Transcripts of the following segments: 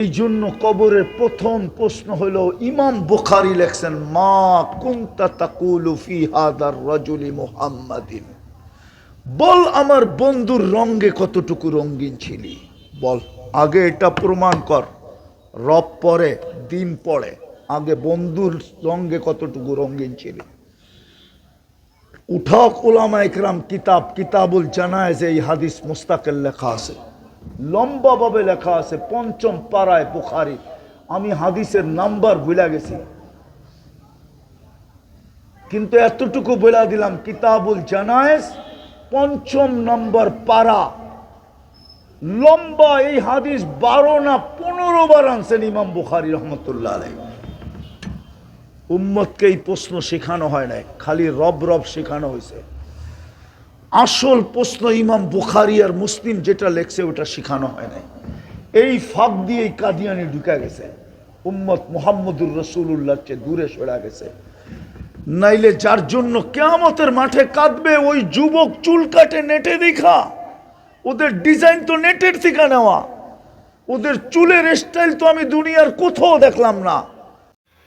এই জন্য কবরের প্রথম প্রশ্ন হলো, ইমাম বুখারি লেখছেন, মা কুন্তা তাকুলু ফি হাদার রাজুলি মুহাম্মাদিন? বল, আমার বন্ধুর রঙ্গে কতটুকু রঙ্গিন ছিলি? বল, আগে এটা প্রমাণ কর, রব পরে, দিন পড়ে আগে বন্ধুর রঙ্গে কতটুকু রঙ্গিন ছিলি? উঠাক ওলামা ইকরাম কিতাব, কিতাবুল জানায় যে এই হাদিস মুস্তাকের লেখা আছে। লম্বাভাবে লেখা আছে, পঞ্চম পাড়ায় বুখারি। আমি হাদিসের নাম্বার ভুলে গেছি। কিন্তু এতটুকু বলে দিলাম, কিতাবুল জানায়েস পঞ্চম নম্বর পাড়া। লম্বা এই হাদিস বারো না পনেরো বার আনছেন ইমাম বুখারি রহমতুল্লাহ উম্মতকে এই প্রশ্ন শেখানো হয় নাই, খালি রব রব শেখানো হয়েছে। আসল প্রশ্ন ইমাম বুখারি আর মুসলিম যেটা লেখছে ওটা শেখানো হয় নাই। এই ফাঁক দিয়ে এই কাদিয়ানি ঢুকে গেছে। উম্মত মোহাম্মদুর রসুল্লাহ চেয়ে দূরে সরা গেছে। নাইলে যার জন্য কেয়ামতের মাঠে কাঁদবে, ওই যুবক চুল কাটে নেটে দেখা। ওদের ডিজাইন তো নেটের থেকে নেওয়া। ওদের চুলের স্টাইল তো আমি দুনিয়ার কোথাও দেখলাম না।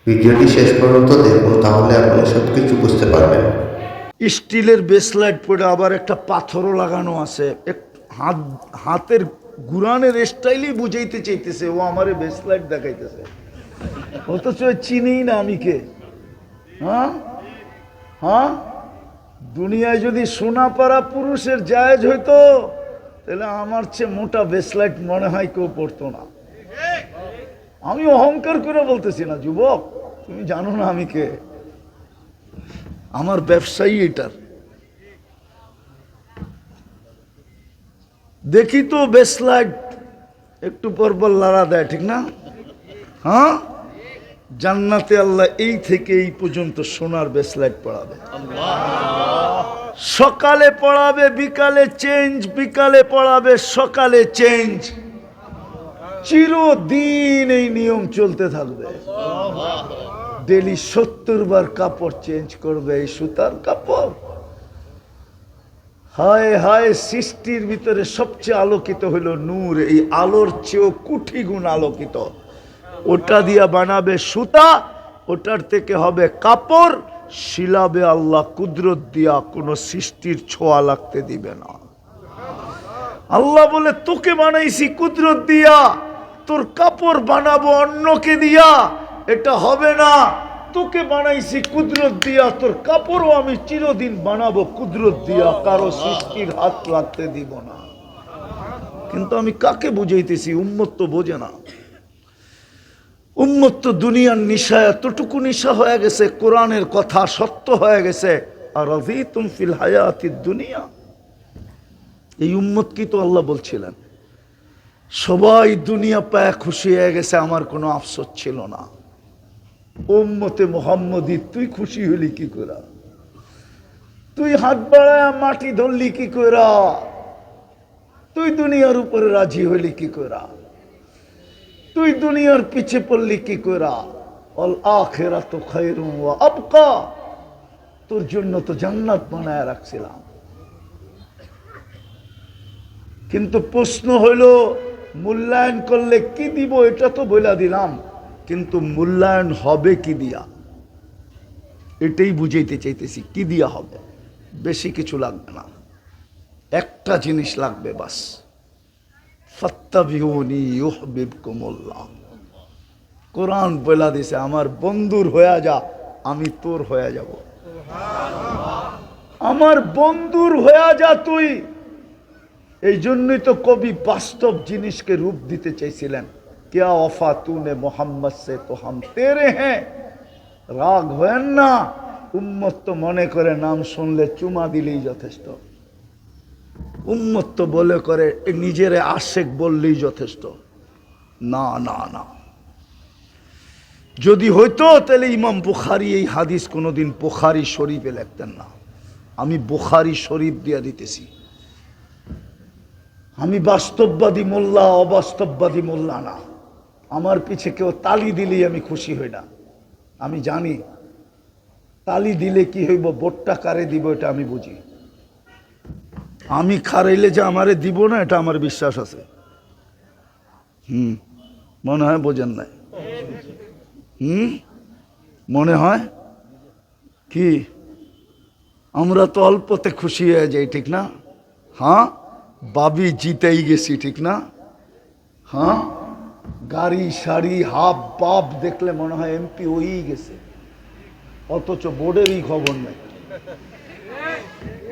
ভিডিওটি শেষ পর্যন্ত দেখুন, তাহলে আপনি সব কিছু বুঝতে পারবেন। স্টিলের বেসলাইট পরে আবার একটা পাথরও লাগানো আছে। হাত, হাতের গুরানের স্টাইলই বুঝাইতে চাইতেছে, ও আমারে বেসলাইট দেখাইতেছে। অথচ চিনি না আমি কে। হ্যাঁ? হ্যাঁ? দুনিয়ায় যদি সোনা পাড়া পুরুষের জায়েজ হইতো, তাহলে আমার চেয়ে মোটা বেসলাইট মনে হয় কেউ পড়তো না। আমি অহংকার করে বলতেছি না, যুবক, তুমি জানো না আমি কে। আমার ব্যবসায়ী এটার। দেখি তো বেসলাইট, একটু পর পর লড়া দেয়, ঠিক না? হ্যাঁ? জান্নাতে আল্লাহ এই থেকে এই পর্যন্ত সোনার বেসলাইট পড়াবে। সকালে পড়াবে, বিকালে চেঞ্জ, বিকালে পড়াবে, সকালে চেঞ্জ। চিরদিন এই নিয়ম চলতে থাকবে। ডেলি সত্তর বার কাপড় চেঞ্জ করবে এই সুতার কাপড়। হায় হায়, সৃষ্টির ভিতরে সবচেয়ে আলোকিত হলো নূর, এই আলোর চেয়েও কুঠি গুণ আলোকিত। ওটা দিয়া বানাবে সুতা, ওটার থেকে হবে কাপড়, শিলাবে আল্লাহ, কুদরত দিয়া কোনো সৃষ্টির ছোঁয়া লাগতে দিবে না। আল্লাহ বলে, তোকে বানাইছি কুদরত দিয়া, তোর কাপড় বানাবো অন্যকে দিয়া। এটা হবে না। তোকে বানাইছি কুদরত দিয়া, তোর কাপড়ও আমি চিরদিন বানাবো কুদরত দিয়া, কারও সৃষ্টির হাত লাগতে দিব না। কিন্তু আমি কাকে বুঝাইতেছি? উম্মত বোঝে না। উম্মত দুনিয়ার নিশা, এতটুকু নিশা হয়ে গেছে, কোরআনের কথা সত্য হয়ে গেছে। আর অভি তুম ফিল হায়াতি দুনিয়া। এই উম্মত কি তো আল্লাহ বলছিলেন? সবাই দুনিয়া পায় খুশি হয়ে গেছে, আমার কোনো আফসোস ছিল না। উম্মতে মোহাম্মদী, তুই খুশি হলি কি করা? তুই হাত বাড়ায় মাটি ধরলি কি করা? তুই দুনিয়ার উপরে রাজি হইলি কি করা? তুই দুনিয়ার পিছে পড়লি কি করা? অল আখেরা তো ওয়া আবকা। তোর জন্য তো জান্নাত বানায় রাখছিলাম। কিন্তু প্রশ্ন হইল, মূল্যায়ন করলে কি দিব এটা তো বইলা দিলাম। কিন্তু মূল্যায়ন হবে কি দিয়া? এটাই বুঝাইতে চাইতেছি কি দিয়া হবে? বেশি কিছু লাগবে না। একটা জিনিস লাগবে বাস। ইউহবিবকুমুল্লাহ। কোরআন বলা দিছে আমার বন্ধুর হয়ে যা আমি তোর হয়ে যাব। আমার বন্ধুর হয়ে যা তুই। এই জন্যই তো কবি বাস্তব জিনিসকে রূপ দিতে চাইছিলেন। क्या वफा तूने मोहम्मद से तो हम तेरे हैं রাগ হয়েন না উম্মত তো মনে করে নাম শুনলে চুমা দিলেই যথেষ্ট উম্মত তো বলে করে এ নিজেরে আশেক বললেই যথেষ্ট না না না যদি হইতো তাহলে ইমাম বুখারি এই হাদিস কোনোদিন বুখারি শরীফে লিখতেন না আমি বুখারি শরীফ দিয়া দিতেছি আমি বাস্তববাদী মোল্লা অবাস্তববাদী মোল্লা না আমার পিছে কেউ তালি দিলেই আমি খুশি হই না। আমি জানি, তালি দিলে কি হইব বোটটা কারে দিব এটা আমি বুঝি। আমি খারাইলে যে আমারে দিব না, এটা আমার বিশ্বাস আছে। হুম, মনে হয় বোঝেন নাই। হুম, মনে হয়? কি? আমরা তো অল্পতে খুশি হয়ে যাই, ঠিক না? হ্যাঁ? বাবি জিতেই গেছি, ঠিক না? হ্যাঁ? গাড়ি, শাড়ি, হাফ বাপ দেখলে মনে হয় এমপি হয়েই গেছে। অথচ বোর্ডেরই খবর নেই।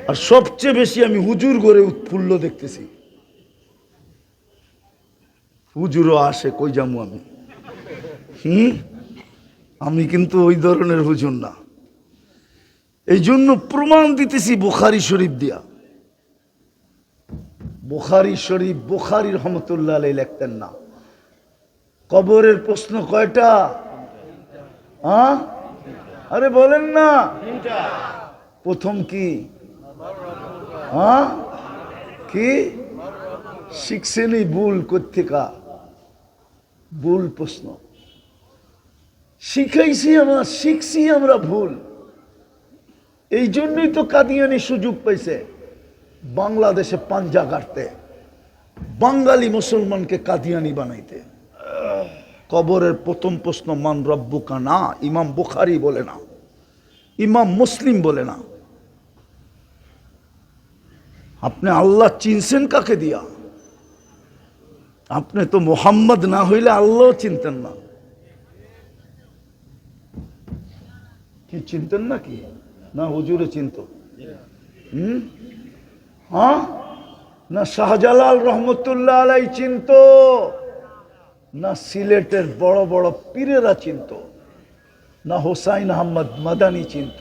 আর সবচেয়ে বেশি আমি হুজুর করে উৎফুল্ল দেখতেছি। হুজুরও আসে, কই যাব আমি? হুম? আমি কিন্তু ওই ধরনের হুজুর না। এই জন্য প্রমাণ দিতেছি বোখারি শরীফ দিয়া। বোখারি শরীফ বোখারি রহমতুল্লাহ লিখতেন না। কবরের প্রশ্ন কয়টা? হ্যাঁ? আরে বলেন না। প্রথম কি? হ্যাঁ? কি? শিখছেনি ভুল কোথেকা ভুল প্রশ্ন। শিখাইছি আমরা শিখছি আমরা ভুল। এই জন্যই তো কাদিয়ানি সুযোগ পাইছে বাংলাদেশে পাঞ্জা কাটতে। বাঙালি মুসলমানকে কাদিয়ানি বানাইতে। কবরের প্রথম প্রশ্ন, মান রব্বুকা? না, ইমাম বুখারি বলে না, ইমাম মুসলিম বলে না। আপনি আল্লাহ চিনছেন কাকে দিয়া? আপনি তো মোহাম্মদ না হইলে আল্লাহ চিনতেন না। কি, চিনতেন না কি না, হুজুরে চিনত। হ্যাঁ? না, শাহজালাল রহমতুল্লাহ আলাই চিনত। না সিলেটের বড় বড় পীরেরা চিনত, না হোসাইন আহমদ মাদানি চিনত,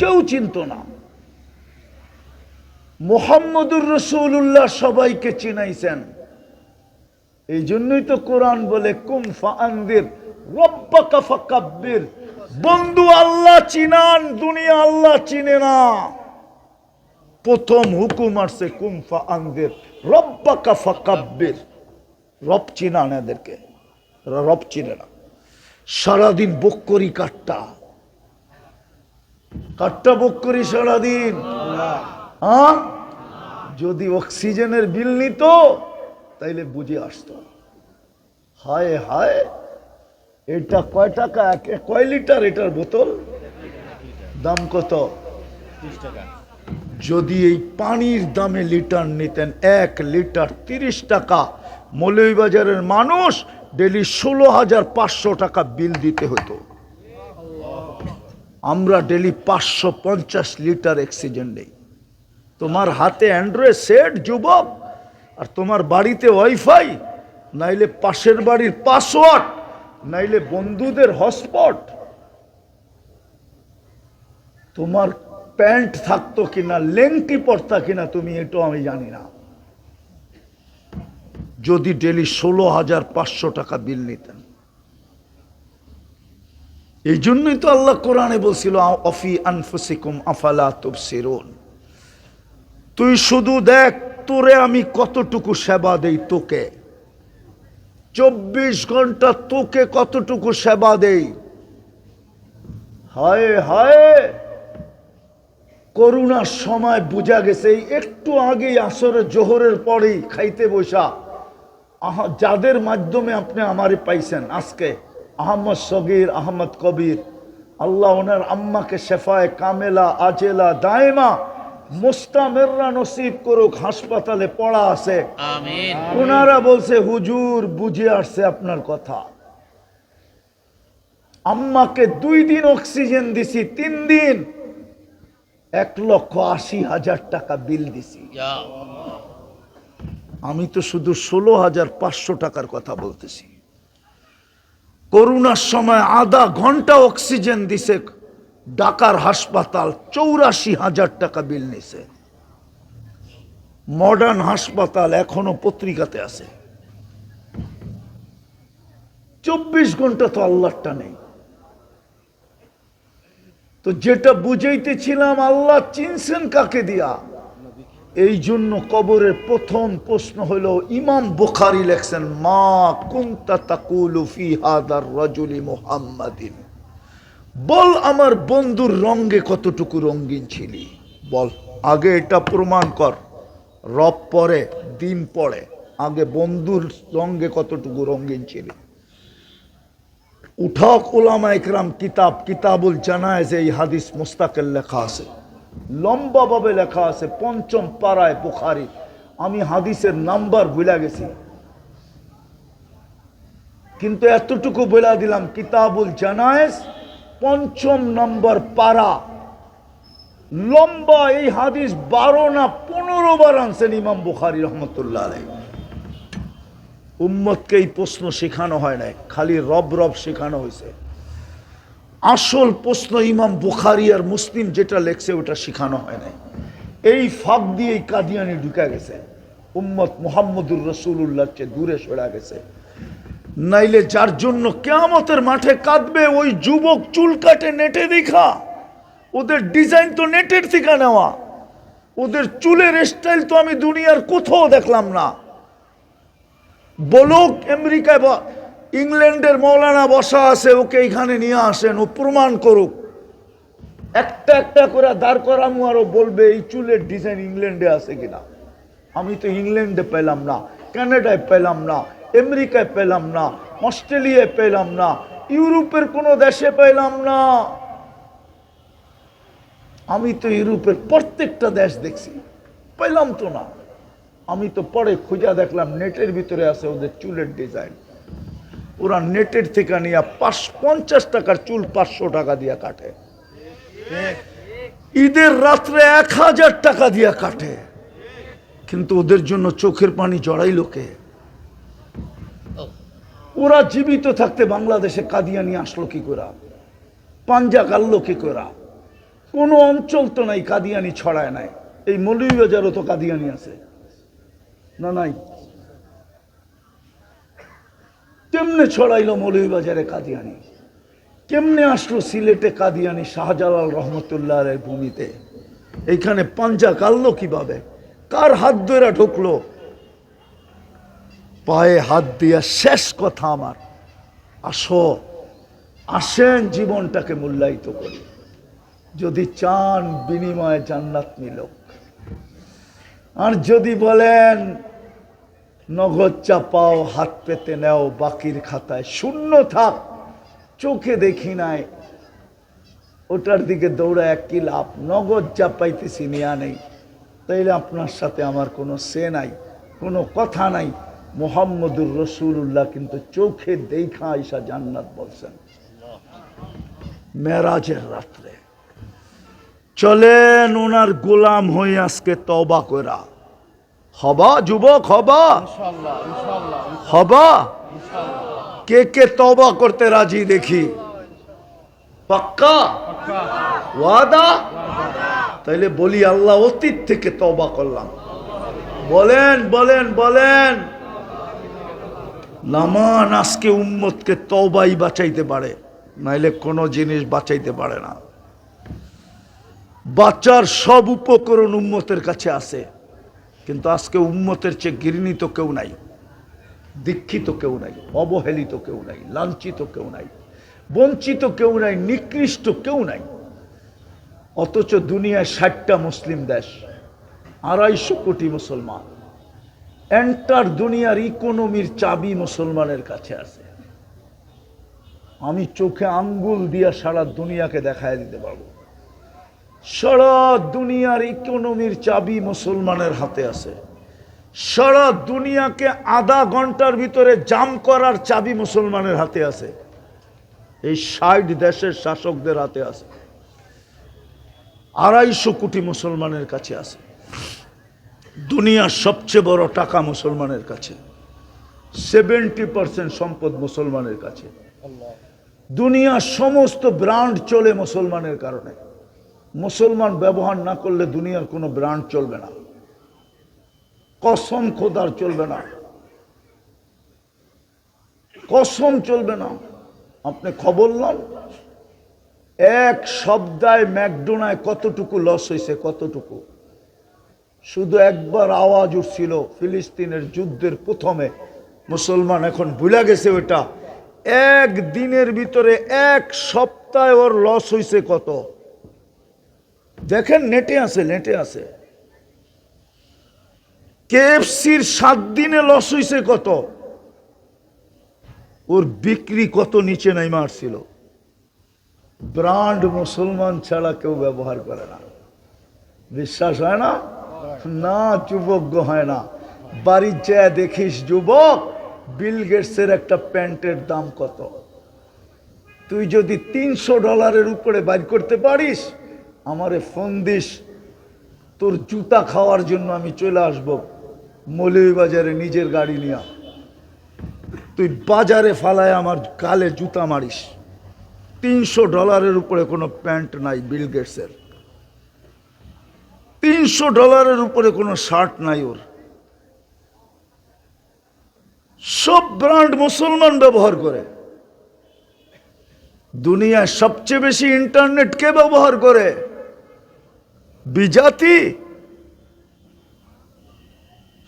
কেউ চিনত না। মোহাম্মদুর রসুল্লাহ সবাইকে চিনাইছেন। এই জন্যই তো কোরআন বলে, কুম বন্ধু আল্লাহ চিনান, দুনিয়া আল্লাহ চিনে না। প্রথম হুকুম আসছে, কুম ফান্দির রব্বাকা ফাকাব্বির। রব চিনান এদেরকে। এরা রব চিনে না। সারাদিন বক্করি কাটটা কাটটা বক্করি সারাদিন। হ্যাঁ? যদি অক্সিজেনের বিল নিত তাইলে বুঝে আসতো। হায় হায় এটা কয় টাকা? এক- কয় লিটার এটার বোতল? দাম কত? যদি এই পানির দামে লিটার নিতেন এক লিটার তিরিশ টাকা। মৌলভীবাজারের মানুষ ডেলি ষোলো হাজার পাঁচশো টাকা বিল দিতে হতো। আমরা ডেলি পাঁচশো পঞ্চাশ লিটার অক্সিজেন নেই। তোমার হাতে অ্যান্ড্রয়েড সেট, যুবক, আর তোমার বাড়িতে ওয়াইফাই, নাইলে পাশের বাড়ির পাসওয়ার্ড, নাইলে বন্ধুদের হটস্পট। তোমার প্যান্ট থাকতো কিনা, লেংটি পড়তা কিনা, তুমি এটাও আমি জানি না। যদি ডেলি ষোলো হাজার পাঁচশো টাকা বিল নিতেন। এই জন্যই তো আল্লাহ কোরআনে বলছিল অফি আনফুসিকুম আফালা তুবসিরুন। তুই শুধু দেখ, তোরে আমি কতটুকু সেবা দেই তোকে। চব্বিশ ঘণ্টা তোকে কতটুকু সেবা দেই। হায় হায়! করুণার সময় বোঝা গেছে একটু আগেই আসরে জোহরের পরেই খাইতে বসা। যাদের মাধ্যমে আপনি আমারে পাইছেন আজকে আহমদ সগির আহমদ কবির আল্লাহ ওনার আম্মাকে শেফায় কামেলা আজেলা দায়মা মোস্তামেররা নসিব করুক হাসপাতালে পড়া আছে। ওনারা বলছে হুজুর বুঝে আসছে আপনার কথা। আম্মাকে দুই দিন অক্সিজেন দিছি তিন দিন। এক লক্ষ আশি হাজার টাকা বিল দিছি। আমি তো শুধু ষোলো হাজার পাঁচশো টাকার কথা বলতেছি। করোনার সময় আধা ঘণ্টা অক্সিজেন দিছে ঢাকার হাসপাতাল, চৌরাশি হাজার টাকা বিল নিছে। মডার্ন হাসপাতাল এখনও পত্রিকাতে আছে। চব্বিশ ঘণ্টা তো আল্লাহটা নেই। তো যেটা বুঝাইতেছিলাম, আল্লাহ চিনছেন কাকে দিয়া? এই জন্য কবরের প্রথম প্রশ্ন হলো, ইমাম বুখারি লেখছেন, মা কুন্তা তাকুলু ফি হাদার রাজুলি মুহাম্মাদিন। বল আমার বন্ধুর রঙ্গে কতটুকু রঙ্গিন ছিলি? বল, আগে এটা প্রমাণ কর। রব পরে, দিন পড়ে আগে বন্ধুর রঙ্গে কতটুকু রঙিন ছিল? উঠাক ওলামা একরাম কিতাব, কিতাবুল জানায় যে এই হাদিস মুস্তাকের লেখা আছে। লম্বাভাবে লেখা আছে, পঞ্চম পাড়ায় বুখারি। আমি হাদিসের নাম্বার ভুলে গেছি। কিন্তু এতটুকু বলে দিলাম, কিতাবুল জানায়েস পঞ্চম নম্বর পারা লম্বা এই হাদিস বারো না পনেরো বার আনছেন ইমাম বুখারি রহমতুল্লাহ আলাই উম্মতকে এই প্রশ্ন শেখানো হয় নাই, খালি রব রব শেখানো হয়েছে। আসল প্রশ্ন ইমাম বুখারি আর মুসলিম যেটা লেখছে, ওটা শেখানো হয় নাই। এই ফাঁক দিয়ে কাদিয়ানি ঢুকে গেছে। উম্মত মোহাম্মদুর রসুল্লাহ চেয়ে দূরে সরে গেছে। নাইলে যার জন্য কেয়ামতের মাঠে কাঁদবে, ওই যুবক চুল কাটে নেটে দেখা। ওদের ডিজাইন তো নেটের থেকে নেওয়া। ওদের চুলের স্টাইল তো আমি দুনিয়ার কোথাও দেখলাম না। বলুক আমেরিকায় ইংল্যান্ডের মৌলানা বসা আছে, ওকে এখানে নিয়ে আসেন, ও প্রমাণ করুক। একটা একটা করে দাঁড় করামু আরও বলবে, এই চুলের ডিজাইন ইংল্যান্ডে আছে কিনা? আমি তো ইংল্যান্ডে পেলাম না, কানাডায় পেলাম না, আমেরিকায় পেলাম না, অস্ট্রেলিয়ায় পেলাম না, ইউরোপের কোনো দেশে পেলাম না। আমি তো ইউরোপের প্রত্যেকটা দেশ দেখছি, পেলাম তো না। আমি তো পরে খুঁজা দেখলাম, নেটের ভিতরে আছে ওদের চুলের ডিজাইন ওরা নেটের থেকে নিয়ে পাঁচ পঞ্চাশ টাকার চুল পাঁচশো টাকা দিয়ে কাটে। ঈদের রাত্রে এক হাজার টাকা দিয়ে কাটে। কিন্তু ওদের জন্য চোখের পানি জড়াই লোকে ওরা জীবিত থাকতে বাংলাদেশে কাদিয়ানি আসলো কি করা? পাঞ্জা কাটলো কি করা? কোনো অঞ্চল তো নাই কাদিয়ানি ছড়ায় নাই। এই মৌলভীবাজারও তো কাদিয়ানি আছে। না, নাই। কেমনে ছড়াইলো মৌলভীবাজারে কাদিয়ানি? কেমনে আসলো সিলেটে কাদিয়ানি শাহজালাল রহমতুল্লাহ ভূমিতে? এইখানে পাঞ্জা কাটলো কীভাবে? কার হাত ধরে ঢুকলো? পায়ে হাত দিয়া শেষ কথা আমার। আসো, আসেন জীবনটাকে মূল্যায়িত করি। যদি চান বিনিময়ে জান্নাত মিলক আর যদি বলেন নগদ চাপাও, হাত পেতে নেও, বাকির খাতায়। শূন্য থাক, চোখে দেখি নাই। ওটার দিকে দৌড়া এক কি লাভ? নগদ চাপাইতেছি, নিয়া নেই। তাইলে আপনার সাথে আমার কোনো সে নাই, কোনো কথা নাই। মোহাম্মদুর রসুল্লাহ কিন্তু চোখে দেখা আইসা জান্নাত বলছেন। মেরাজের রাত্রে। চলেন ওনার গোলাম হয়ে আজকে তবা করা হবা যুবক হবা। হবা। কে কে তবা করতে রাজি দেখি? পাক্কা? ওয়াদা? তাইলে বলি আল্লাহ অতীত থেকে তবা করলাম। বলেন বলেন বলেন। নামান আজকে উম্মতকে তবাই বাঁচাইতে পারে নাইলে কোনো জিনিস বাঁচাইতে পারে না। বাচ্চার সব উপকরণ উম্মতের কাছে আছে। কিন্তু আজকে উম্মতের চেয়ে ঘৃণিত কেউ নাই, দীক্ষিত কেউ নাই, অবহেলিত কেউ নাই, লাঞ্ছিত কেউ নাই, বঞ্চিত কেউ নাই, নিকৃষ্ট কেউ নাই। অথচ দুনিয়ায় ষাটটা মুসলিম দেশ, আড়াইশো কোটি মুসলমান। এন্টার দুনিয়ার ইকোনমির চাবি মুসলমানের কাছে আছে। আমি চোখে আঙ্গুল দিয়া সারা দুনিয়াকে দেখায় দিতে পারব। সারা দুনিয়ার ইকোনমির চাবি মুসলমানের হাতে আছে। সারা দুনিয়াকে আধা ঘণ্টার ভিতরে জাম করার চাবি মুসলমানের হাতে আছে। এই ষাট দেশের শাসকদের হাতে আছে। আড়াইশো কোটি মুসলমানের কাছে আছে। দুনিয়ার সবচেয়ে বড় টাকা মুসলমানের কাছে। সেভেন্টি পার্সেন্ট সম্পদ মুসলমানের কাছে। দুনিয়ার সমস্ত ব্র্যান্ড চলে মুসলমানের কারণে। মুসলমান ব্যবহার না করলে দুনিয়ার কোনো ব্র্যান্ড চলবে না। কসম খোদার চলবে না। কসম চলবে না। আপনি খবর লন এক সপ্তাহে ম্যাকডোনায় কতটুকু লস হয়েছে কতটুকু? শুধু একবার আওয়াজ উঠছিল, ফিলিস্তিনের যুদ্ধের প্রথমে। মুসলমান এখন ভুলে গেছে ওটা এক দিনের ভিতরে এক সপ্তাহে ওর লস হয়েছে কত? দেখেন নেটে আছে নেটে আছে। কেএফসির সাত দিনে লস হইছে কত? ওর বিক্রি কত নিচে নাই মারছিল। ব্রান্ড মুসলমান ছাড়া কেউ ব্যবহার করে না। বিশ্বাস হয় না? না যুবজ্ঞ হয় না। বাড়ির যায় দেখিস, যুবক, বিল গেটসের একটা প্যান্টের দাম কত? তুই যদি তিনশো ডলারের উপরে বাইর করতে পারিস আমারে ফোন দিস তোর জুতা খাওয়ার জন্য আমি চলে আসব বাজারে নিজের গাড়ি নিয়ে। তুই বাজারে ফালায় আমার গালে জুতা মারিস। তিনশো ডলারের উপরে কোনো প্যান্ট নাই বিল গেটসের। তিনশো ডলারের উপরে কোনো শার্ট নাই ওর। সব ব্র্যান্ড মুসলমান ব্যবহার করে। দুনিয়ায় সবচেয়ে বেশি ইন্টারনেট কে ব্যবহার করে? বিজাতি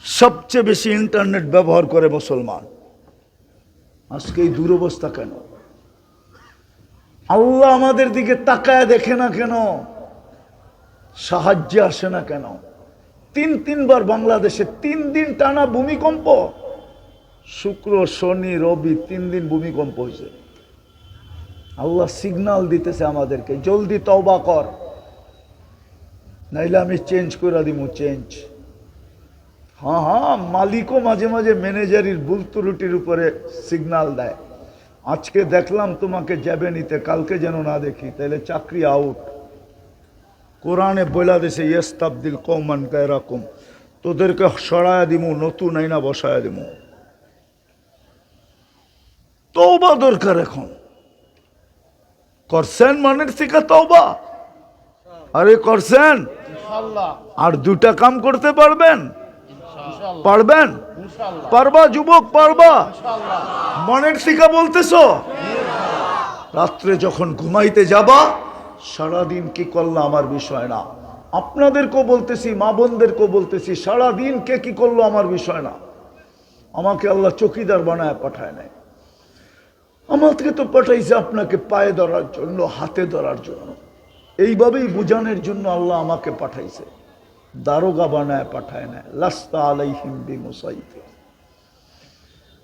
সবচেয়ে বেশি ইন্টারনেট ব্যবহার করে মুসলমান। আজকে এই দুরবস্থা কেন? আল্লাহ আমাদের দিকে তাকায় দেখে না কেন? সাহায্যে আসে না কেন? তিন তিনবার বাংলাদেশে তিন দিন টানা ভূমিকম্প। শুক্র, শনি, রবি তিন দিন ভূমিকম্প হয়েছে। আল্লাহ সিগনাল দিতেছে আমাদেরকে, জলদি তওবা কর। নাইলে আমি চেঞ্জ করে দিব চেঞ্জ হ্যাঁ হ্যাঁ মালিকও মাঝে মাঝে ম্যানেজারির ভুল ত্রুটির উপরে সিগনাল দেয়। আজকে দেখলাম তোমাকে যাবে নিতে, কালকে যেন না দেখি তাহলে চাকরি আউট কোরআনে বইলা দেশে ইয়েস্তাবদিল কৌমান এরকম তোদেরকে সরায়া দিমু, নতুন আইনা বসায়া দিমু। তৌবা দরকার এখন। করছেন মনের থেকে তৌবা আরে করছেন? আর দুটা কাম করতে পারবেন? পারবেন? পারবা যুবক পারবা? মনের থেকে বলতেছো? রাত্রে যখন ঘুমাইতে যাবা সারাদিন কি করল আমার বিষয় না? আপনাদেরকেও বলতেছি মা বোনদেরকেও বলতেছি সারাদিন কে কি করল আমার বিষয় না? আমাকে আল্লাহ চকিদার বানায় পাঠায় নাই। আমাকে তো পাঠাইছে আপনাকে পায়ে ধরার জন্য হাতে ধরার জন্য। এইভাবেই বুঝানোর জন্য আল্লাহ আমাকে পাঠাইছে। দারোগা বানায় পাঠায় না লাস্তা আলাই হিন্দি মুসাইতে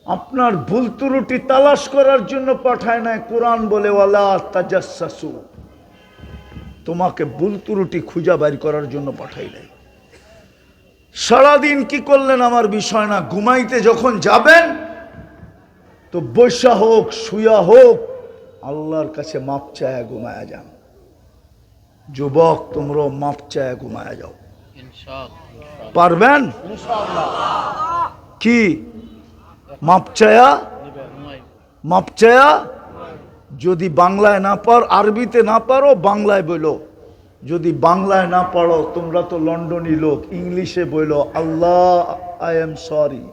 আপনার ভুল ত্রুটি তালাশ করার জন্য পাঠায় নাই। কোরআন বলে তোমাকে ভুল ত্রুটি খুঁজা বাইর করার জন্য পাঠাই নাই। সারাদিন কি করলেন আমার বিষয় না? ঘুমাইতে যখন যাবেন, তো বৈশা হোক, শুয়া হোক, আল্লাহর কাছে মাপ চায়া ঘুমায়া যান। যুবক তোমরা মাপ চায়া ঘুমায়া যাও। পারবেন? কি? মাপ চায়া? মাপ চায়া? যদি বাংলায় না পার আরবিতে না পারো বাংলায় বলো। যদি বাংলায় না পারো তোমরা তো লন্ডনই লোক ইংলিশে বলো আল্লাহ আই এম সরি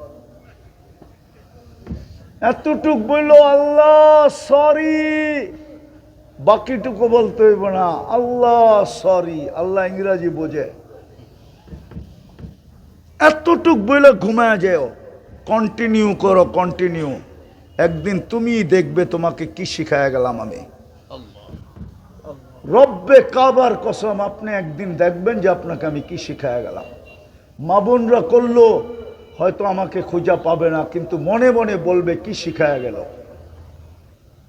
এতটুক বলল আল্লাহ সরি বাকিটুকু বলতে হইব না। আল্লাহ সরি আল্লাহ ইংরাজি বোঝে। এতটুক বলে ঘুমায় যেও। কন্টিনিউ করো কন্টিনিউ একদিন তুমি দেখবে তোমাকে কি শিখায় গেলাম আমি। রব্বে কাবার কসম, আপনি একদিন দেখবেন যে আপনাকে আমি কি শিখায় গেলাম। মা বোনরা করল, হয়তো আমাকে খোঁজা পাবে না, কিন্তু মনে মনে বলবে কি শিখায় গেল।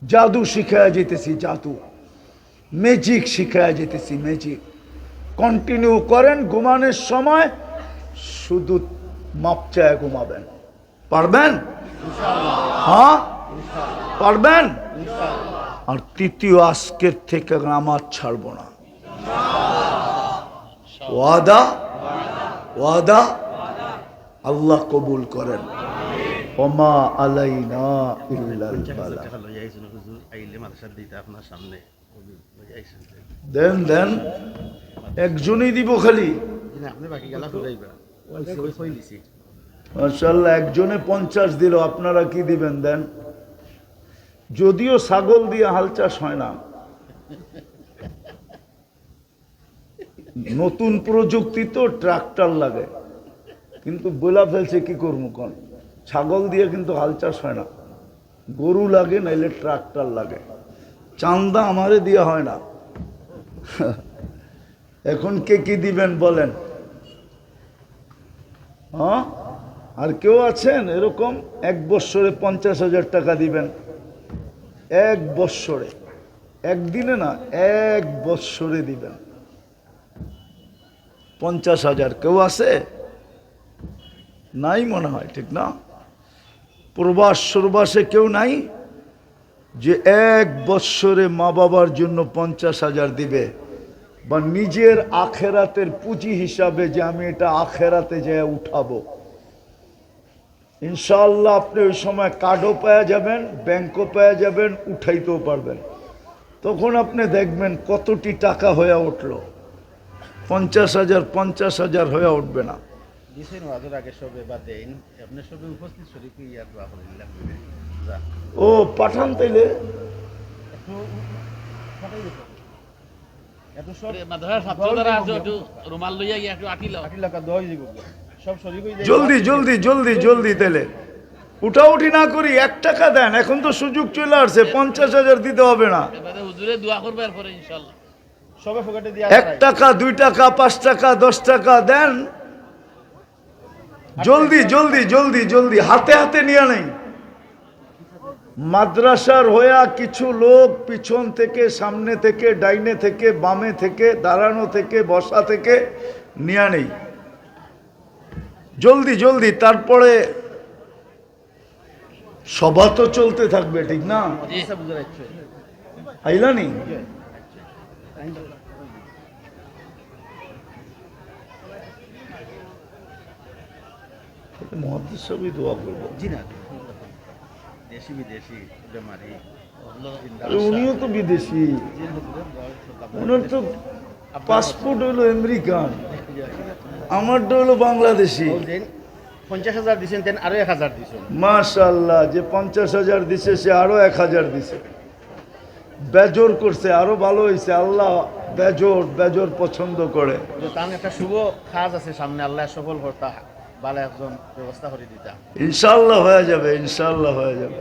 জাদু শিখায় যেতেছি, জাদু। ম্যাজিক শিখায় যেতেছি ম্যাজিক কন্টিনিউ করেন, ঘুমানোর সময় শুধু মাপ চায় ঘুমাবেন। পারবেন? হ্যাঁ? পারবেন? আর তৃতীয় আজকের থেকে আমার ছাড়ব না। ওয়াদা? ওয়াদা? আল্লাহ কবুল করেন। ওমা দেন দেন। একজনই দিব খালি। একজনে পঞ্চাশ দিল, আপনারা কি দিবেন, দেন? যদিও ছাগল দিয়ে হাল চাষ হয় না। নতুন প্রযুক্তি তো ট্রাক্টর লাগে। কিন্তু বলা ফেলছে, কি করব ছাগল দিয়ে কিন্তু হাল চাষ হয় না। গরু লাগে, নাইলে ট্রাক্টর লাগে। চান্দা আমারে দিয়ে হয় না। এখন কে কি দিবেন বলেন? হ্যাঁ? আর কেউ আছেন? এরকম এক বৎসরে পঞ্চাশ হাজার টাকা দিবেন। এক বৎসরে। একদিনে না, এক বৎসরে দিবেন। পঞ্চাশ হাজার। কেউ আছে? নাই মনে হয়, ঠিক না? প্রবাস সরবাসে কেউ নাই যে এক বৎসরে মা বাবার জন্য পঞ্চাশ হাজার দিবে বা নিজের আখেরাতের পুঁজি হিসাবে যে আমি এটা আখেরাতে যেয়ে উঠাবো। ইনশাল্লাহ আপনি ওই সময় কার্ডও পাওয়া যাবেন, ব্যাংকও পাওয়া যাবেন, উঠাইতেও পারবেন। তখন আপনি দেখবেন কতটি টাকা হয়ে উঠল। পঞ্চাশ হাজার পঞ্চাশ হাজার হয়ে উঠবে না। দিছেন ওয়াজের আগে সবে বা দেন আপনি সবে উপস্থিত শরীফ ইয়ার দোয়া করে দিলাম যা। ও পাঠান তাইলে। একটু ফাটাই দিতে এত সব মাদ্রাসার ছাত্র যারা আছে একটু রুমাল লইয়া গিয়ে একটু আটি লাও। আটি লাখ দোয়া দিব। সব শরীফ জলদি জলদি জলদি জলদি তাইলে। উঠাউঠি না করি এক টাকা দেন এখন তো সুযোগ চলে আসছে পঞ্চাশ হাজার দিতে হবে না। এক টাকা দুই টাকা পাঁচ টাকা দশ টাকা দেন। জলদি জলদি জলদি জলদি। হাতে হাতে নিয়ে নেই। মাদ্রাসার হইয়া কিছু লোক পিছন থেকে সামনে থেকে ডাইনে থেকে বামে থেকে দাঁড়ানো থেকে বসা থেকে নিয়ে নেই। জলদি জলদি তারপরে সভা তো চলতে থাকবে ঠিক না? আইলানি? মহাদ্দেশ সবই দোয়া করব। জি না। দেশি বিদেশি বেমারি উনিও তো বিদেশি। ওনার তো পাসপোর্ট হলো আমেরিকান। আমারটা হলো বাংলাদেশি। পঞ্চাশ হাজার দিছেন তেন আরও এক হাজার দিছেন। মাশাল্লাহ যে পঞ্চাশ হাজার দিছে সে আরও এক হাজার দিছে। বেজোর করছে আরও ভালো হয়েছে আল্লাহ বেজোর বেজোর পছন্দ করে। তো তার একটা শুভ কাজ আছে সামনে আল্লাহ সফল কর্তা ভালো একজন ব্যবস্থা করে দিতা। ইনশাল্লাহ হয়ে যাবে ইনশাল্লাহ হয়ে যাবে।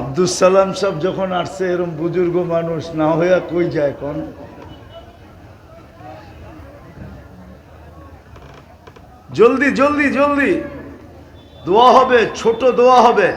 আব্দুল সালাম সাহেব যখন আসছে এরকম বুজুর্গ মানুষ না হইয়া কই যায় কোন? জলদি জলদি জলদি। দোয়া হবে, ছোট দোয়া হবে।